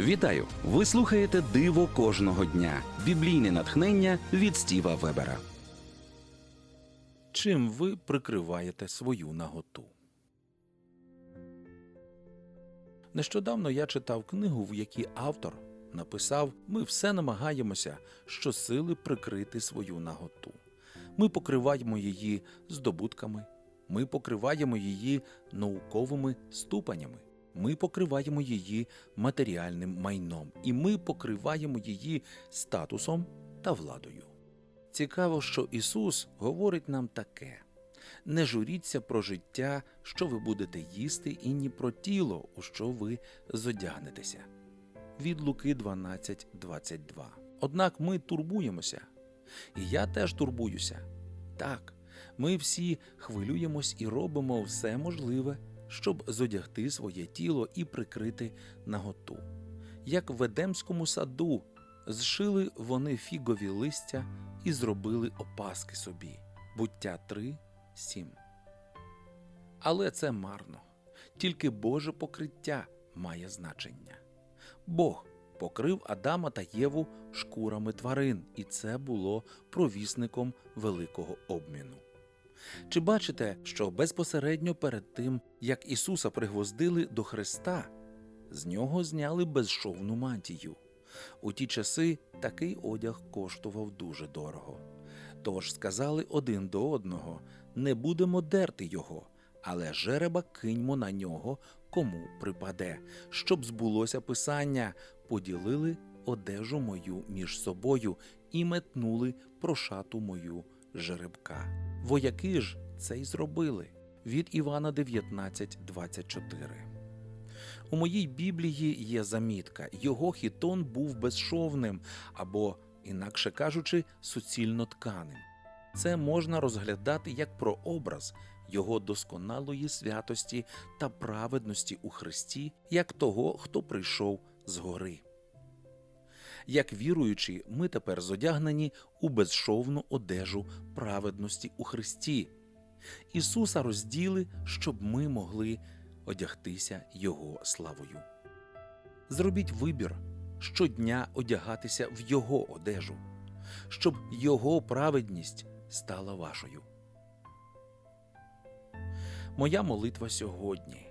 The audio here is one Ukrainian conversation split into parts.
Вітаю! Ви слухаєте Диво кожного дня. Біблійне натхнення від Стіва Вебера. Чим ви прикриваєте свою наготу? Нещодавно я читав книгу, в якій автор написав: Ми все намагаємося щосили прикрити свою наготу. Ми покриваємо її здобутками, ми покриваємо її науковими ступенями, ми покриваємо її матеріальним майном, і ми покриваємо її статусом та владою. Цікаво, що Ісус говорить нам таке: не журіться про життя, що ви будете їсти, і ні про тіло, у що ви зодягнетеся. Від Луки 12.22. Однак ми турбуємося, і я теж турбуюся. Так, ми всі хвилюємось і робимо все можливе, щоб зодягти своє тіло і прикрити наготу. Як в Едемському саду зшили вони фігові листя і зробили опаски собі. Буття 3, 7. Але це марно. Тільки Боже покриття має значення. Бог покрив Адама та Єву шкурами тварин, і це було провісником великого обміну. Чи бачите, що безпосередньо перед тим, як Ісуса пригвоздили до Христа, з нього зняли безшовну мантію? У ті часи такий одяг коштував дуже дорого. Тож сказали один до одного: не будемо дерти його, але жереба киньмо на нього, кому припаде, щоб збулося писання, поділили одежу мою між собою і метнули прошату мою жеребка. Вояки ж це й зробили. Від Івана 19.24 у моїй Біблії є замітка: його хітон був безшовним або, інакше кажучи, суцільно тканим. Це можна розглядати як прообраз його досконалої святості та праведності у Христі, як того, хто прийшов згори. Як віруючі, ми тепер зодягнені у безшовну одежу праведності у Христі. Ісуса розділи, щоб ми могли одягтися Його славою. Зробіть вибір щодня одягатися в Його одежу, щоб Його праведність стала вашою. Моя молитва сьогодні.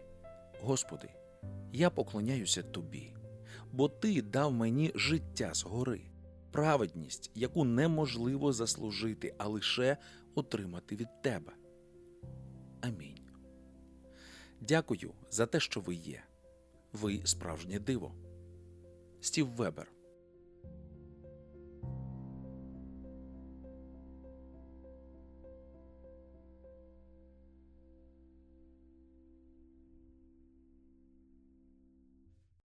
Господи, я поклоняюся Тобі, бо Ти дав мені життя згори, праведність, яку неможливо заслужити, а лише отримати від Тебе. Амінь. Дякую за те, що ви є. Ви справжнє диво. Стів Вебер